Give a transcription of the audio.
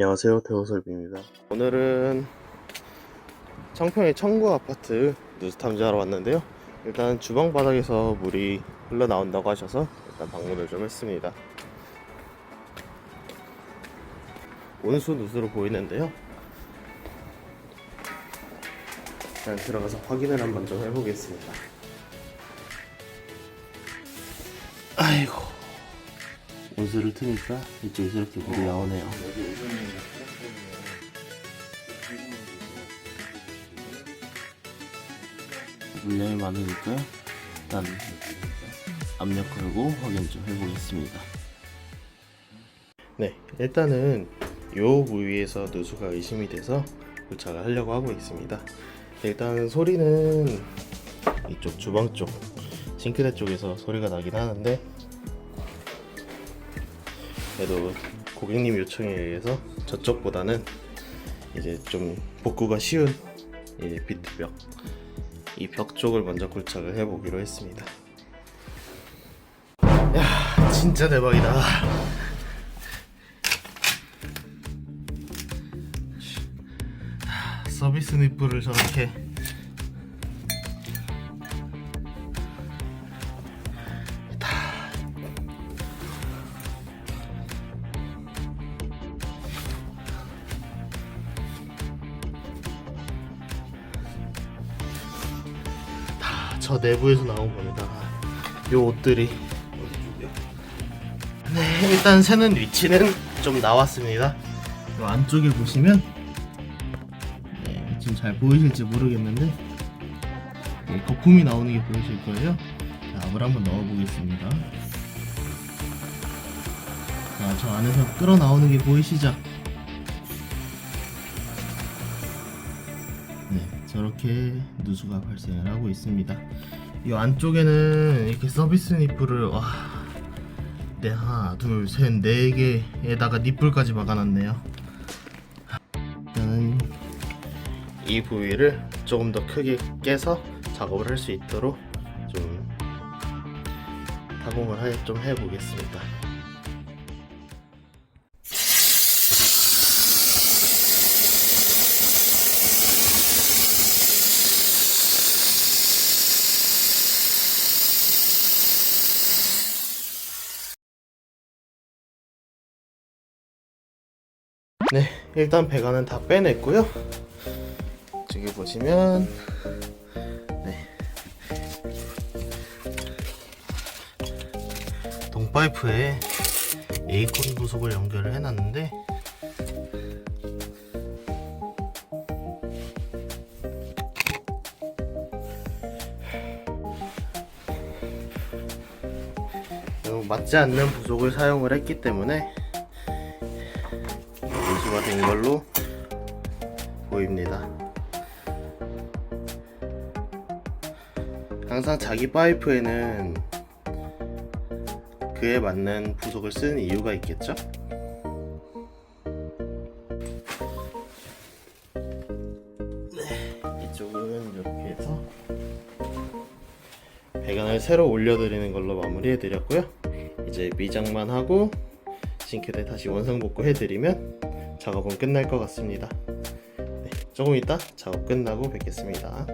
안녕하세요 대호설비입니다. 오늘은 청평의 청구 아파트 누수 탐지하러 왔는데요. 일단 주방 바닥에서 물이 흘러나온다고 하셔서 일단 방문을 좀 했습니다. 온수 누수로 보이는데요. 일단 들어가서 확인을 한번 좀 해보겠습니다. 아이고 온수를 트니까 이쪽에서 이렇게 물이 나오네요 물량이 많으니까 일단 압력 걸고 확인 좀 해보겠습니다. 네, 일단은 요 부위에서 누수가 의심이 돼서 도착을 하려고 하고 있습니다. 일단 소리는 이쪽 주방 쪽 싱크대 쪽에서 소리가 나긴 하는데 그래도 고객님 요청에 의해서 저쪽보다는 이제 좀 복구가 쉬운 이제 비트벽 이 벽 쪽을 먼저 골착을 해보기로 했습니다. 야, 진짜 대박이다. 서비스 니프를 저렇게 저 내부에서 나온 겁니다. 요 옷들이. 네, 일단 새는 위치는 좀 나왔습니다. 요 안쪽에 보시면 네, 지금 잘 보이실지 모르겠는데 네, 거품이 나오는 게 보이실 거예요. 자, 압을 한번 넣어 보겠습니다. 자, 저 안에서 끌어 나오는 게 보이시죠? 저렇게 누수가 발생을 하고 있습니다. 이 안쪽에는 이렇게 서비스 니플을 와, 네 하나, 둘, 셋, 네 개에다가 니플까지 박아놨네요. 일단은 이 부위를 조금 더 크게 깨서 작업을 할 수 있도록 좀 타공을 해- 좀 해보겠습니다. 네, 일단 배관은 다 빼냈고요. 저기 보시면 네. 동파이프에 에이콘 부속을 연결을 해놨는데 어, 맞지 않는 부속을 사용을 했기 때문에 누수가 된 걸로 보입니다. 항상 자기 파이프에는 그에 맞는 부속을 쓰는 이유가 있겠죠? 네, 이쪽은 이렇게 해서 배관을 새로 올려드리는 걸로 마무리해드렸고요. 이제 미장만 하고 싱크대 다시 원상복구 해드리면 작업은 끝날 것 같습니다. 네, 조금 이따 작업 끝나고 뵙겠습니다.